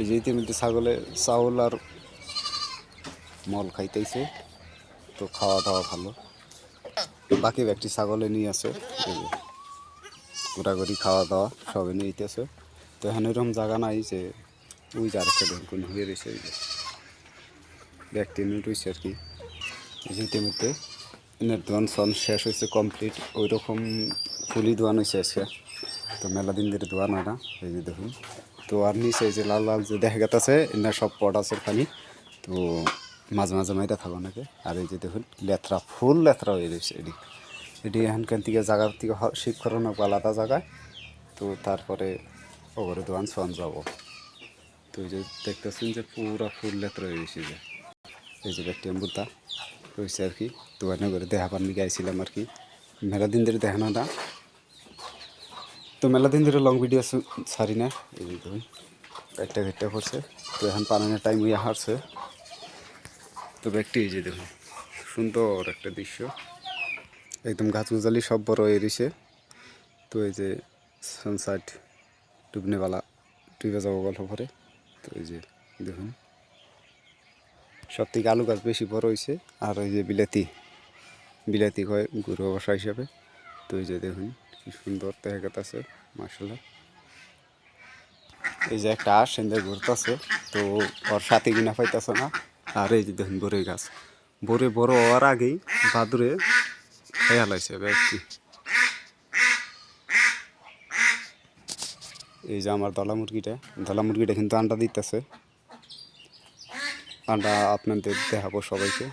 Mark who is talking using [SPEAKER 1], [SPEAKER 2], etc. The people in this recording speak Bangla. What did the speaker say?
[SPEAKER 1] এই যে ইতিমধ্যে ছাগলে চাউল আর মল খাইতেছে, তো খাওয়া দাওয়া ভালো। বাকি ব্যক্তি ছাগলে নিয়ে আছে ঘোরাঘুরি খাওয়া দাওয়া সবে নিতেছে। তো এখানে এরকম জায়গা নাই যে ওই যে আরেকটা দেখুন হয়ে রয়েছে, এই যে ব্যক্তি রয়েছে আর কি। যে ইতিমধ্যে এনের দোয়ান সন শেষ হয়েছে কমপ্লিট ওই রকম ফুলি দোয়ান হয়েছে আজকে। তো মেলা দিন ধরে দোয়ান হয় না এই যে দেখুন। তো আর নিচে যে লাল লাল যে দেখা গেছে এনার সব পট আছে খালি তো মাঝে মাঝে মাইটা থাকো নাকি আর এই যে দেখুন লেথরা ফুল লেথরা হয়ে রয়েছে এটি। এটি এখানকার থেকে জায়গার থেকে শিফট করানো আলাদা জায়গায়। তো তারপরে ওপরে দোয়ান সন যাব। তো এই যে দেখতেছেন যে পুরা ফুল লেথরা হয়ে গেছে যে। এই যে অম্বুতা রয়েছে আর কি। দোকানে করে দেখা পাননি গাইছিলাম আর কি। মেলা দিন ধরে দেখানো না তো মেলা দিন ধরে লং ভিডিও ছাড়ি না, এই দেখুন একটা ঘেটটা করছে। তো এখন পানানোর টাইম হয়ে হারছে। তো ব্যক্তি এই যে দেখুন, সুন্দর একটা দৃশ্য। একদম গাছ গুজালি সব বড় রয়েছে। তো এই যে সানসাইড ডুবনেওয়ালা, ডুবে যাব গল্প করে তো এই যে দেখুন সব থেকে আলু গাছ বেশি বড় হয়েছে। আর ওই যে বিলাতি বিলাতি হয় গুরু বাসা হিসাবে। তো যে দেখুন, কি সুন্দর দেখা আছে মার্শাল্লাহ এই যে একটা এদের ঘুরতেছে তো ওর সাথে কিনা পাইতেছে না। আর এই যে দেখুন, বড়ই গাছ। বড়ে বড় হওয়ার আগেই বাদুরে খেয়াল হালাইছে ব্যক্তি এই যে আমার দলা মুরগিটা দলা মুরগিটা কিন্তু আন্ডা দিতেছে। আন্ডা আপনাদের দেখাবো সবাইকে।